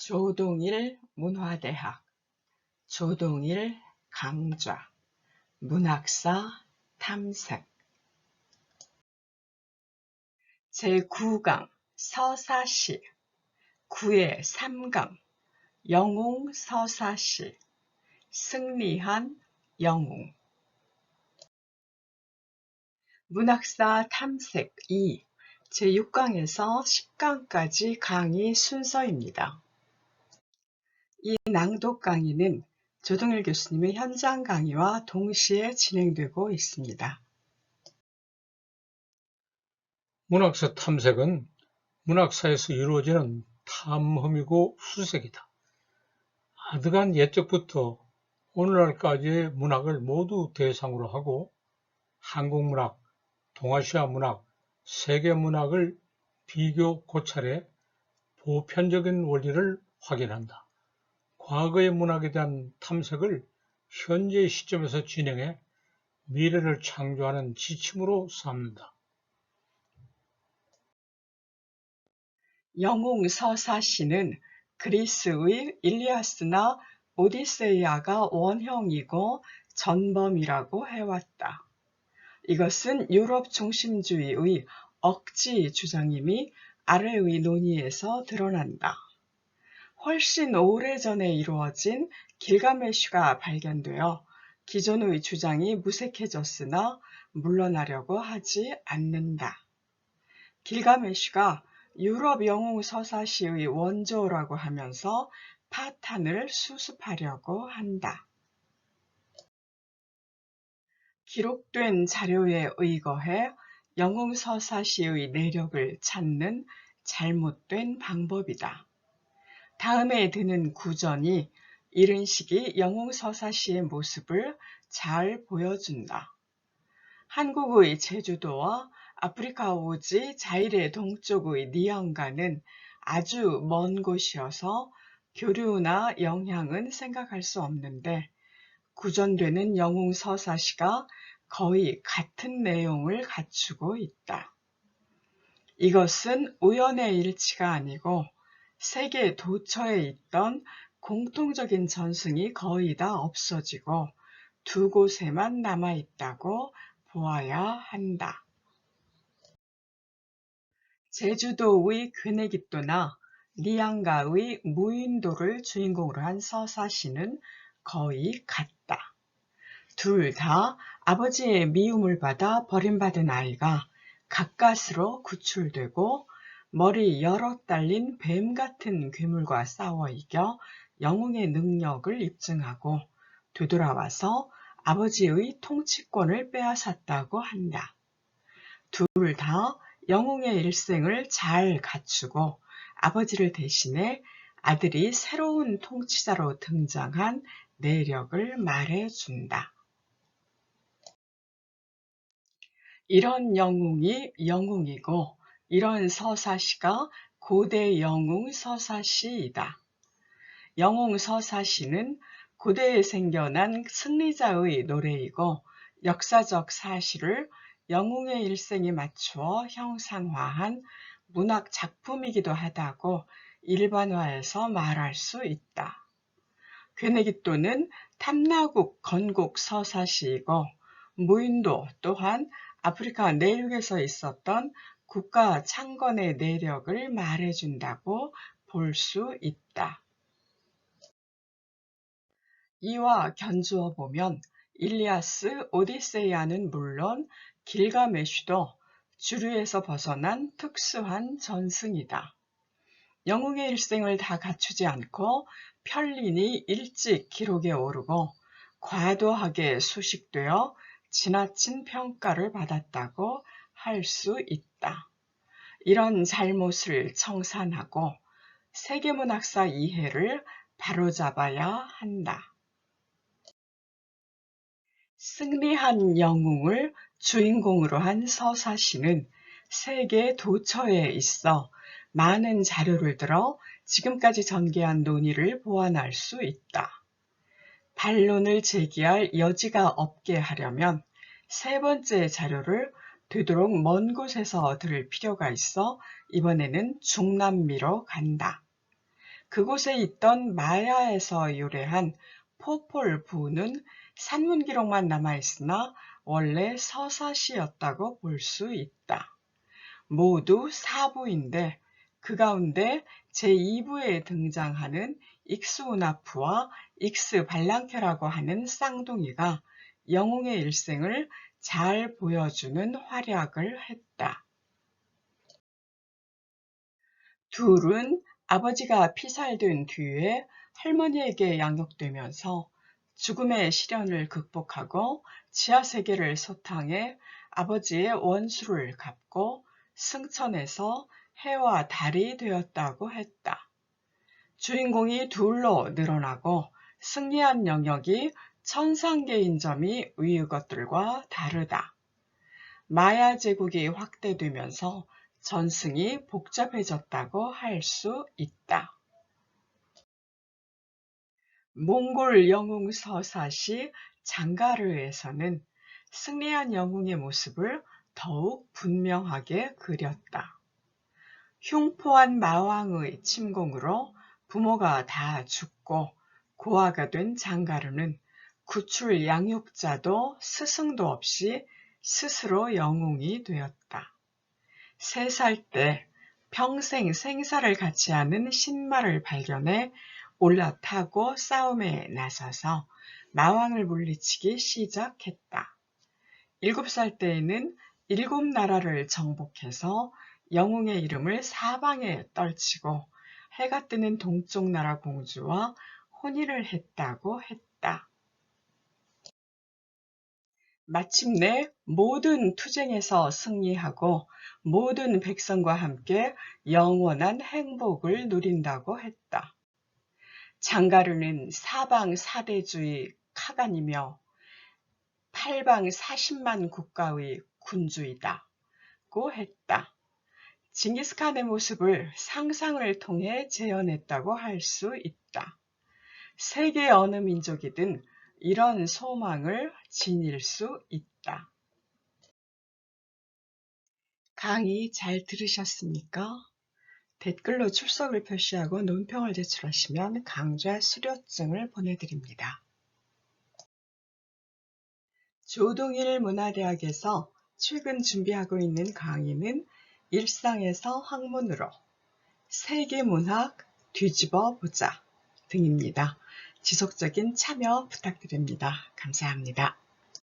조동일 문화대학 조동일 강좌 문학사 탐색 제9강 서사시 9의 3강 영웅 서사시 승리한 영웅 문학사 탐색 2 제6강에서 10강까지 강의 순서입니다. 이 낭독 강의는 조동일 교수님의 현장 강의와 동시에 진행되고 있습니다. 문학사 탐색은 문학사에서 이루어지는 탐험이고 수색이다. 아득한 옛적부터 오늘날까지의 문학을 모두 대상으로 하고 한국 문학, 동아시아 문학, 세계 문학을 비교 고찰해 보편적인 원리를 확인한다. 과거의 문학에 대한 탐색을 현재의 시점에서 진행해 미래를 창조하는 지침으로 삼는다. 영웅 서사 시는 그리스의 일리아스나 오디세이아가 원형이고 전범이라고 해왔다. 이것은 유럽 중심주의의 억지 주장임이 아래의 논의에서 드러난다. 훨씬 오래전에 이루어진 길가메슈가 발견되어 기존의 주장이 무색해졌으나 물러나려고 하지 않는다. 길가메슈가 유럽 영웅 서사시의 원조라고 하면서 파탄을 수습하려고 한다. 기록된 자료에 의거해 영웅 서사시의 내력을 찾는 잘못된 방법이다. 다음에 드는 구전이 이른 시기 영웅서사시의 모습을 잘 보여준다. 한국의 제주도와 아프리카 오지 자일의 동쪽의 니안가는 아주 먼 곳이어서 교류나 영향은 생각할 수 없는데 구전되는 영웅 서사시가 거의 같은 내용을 갖추고 있다. 이것은 우연의 일치가 아니고 세계 도처에 있던 공통적인 전승이 거의 다 없어지고 두 곳에만 남아 있다고 보아야 한다. 제주도의 괴내깃도나 리안가의 무인도를 주인공으로 한 서사시는 거의 같다. 둘 다 아버지의 미움을 받아 버림받은 아이가 가까스로 구출되고 머리 여러 딸린 뱀 같은 괴물과 싸워 이겨 영웅의 능력을 입증하고 되돌아와서 아버지의 통치권을 빼앗았다고 한다. 둘 다 영웅의 일생을 잘 갖추고 아버지를 대신해 아들이 새로운 통치자로 등장한 내력을 말해준다. 이런 영웅이 영웅이고 이런 서사시가 고대 영웅 서사시이다. 영웅 서사시는 고대에 생겨난 승리자의 노래이고 역사적 사실을 영웅의 일생에 맞추어 형상화한 문학 작품이기도 하다고 일반화해서 말할 수 있다. 괴내기또는 탐나국 건국 서사시이고 무인도 또한 아프리카 내륙에서 있었던 국가 창건의 내력을 말해준다고 볼 수 있다. 이와 견주어 보면 일리아스 오디세이아는 물론 길가메슈도 주류에서 벗어난 특수한 전승이다. 영웅의 일생을 다 갖추지 않고 편린이 일찍 기록에 오르고 과도하게 수식되어 지나친 평가를 받았다고 할 수 있다. 이런 잘못을 청산하고 세계문학사 이해를 바로잡아야 한다. 승리한 영웅을 주인공으로 한 서사시는 세계 도처에 있어 많은 자료를 들어 지금까지 전개한 논의를 보완할 수 있다. 반론을 제기할 여지가 없게 하려면 세 번째 자료를 되도록 먼 곳에서 들을 필요가 있어 이번에는 중남미로 간다. 그곳에 있던 마야에서 유래한 포폴 부는 산문 기록만 남아 있으나 원래 서사시였다고 볼 수 있다. 모두 사부인데 그 가운데 제2부에 등장하는 익스우나프와 익스발랑케라고 하는 쌍둥이가 영웅의 일생을 잘 보여주는 활약을 했다. 둘은 아버지가 피살된 뒤에 할머니에게 양육되면서 죽음의 시련을 극복하고 지하세계를 소탕해 아버지의 원수를 갚고 승천해서 해와 달이 되었다고 했다. 주인공이 둘로 늘어나고 승리한 영역이 천상계인 점이 위의 것들과 다르다. 마야 제국이 확대되면서 전승이 복잡해졌다고 할 수 있다. 몽골 영웅 서사시 장가르에서는 승리한 영웅의 모습을 더욱 분명하게 그렸다. 흉포한 마왕의 침공으로 부모가 다 죽고 고아가 된 장가르는 구출 양육자도 스승도 없이 스스로 영웅이 되었다. 세 살 때 평생 생사를 같이 하는 신마를 발견해 올라타고 싸움에 나서서 마왕을 물리치기 시작했다. 일곱 살 때에는 일곱 나라를 정복해서 영웅의 이름을 사방에 떨치고 해가 뜨는 동쪽 나라 공주와 혼인을 했다고 했다. 마침내 모든 투쟁에서 승리하고 모든 백성과 함께 영원한 행복을 누린다고 했다. 장가르는 사방 사대주의 카간이며 팔방 40만 국가의 군주이다고 했다. 징기스칸의 모습을 상상을 통해 재현했다고 할 수 있다. 세계 어느 민족이든 이런 소망을 지닐 수 있다. 강의 잘 들으셨습니까? 댓글로 출석을 표시하고 논평을 제출하시면 강좌 수료증을 보내드립니다. 조동일 문화대학에서 최근 준비하고 있는 강의는 일상에서 학문으로 세계문학 뒤집어 보자 등입니다. 지속적인 참여 부탁드립니다. 감사합니다.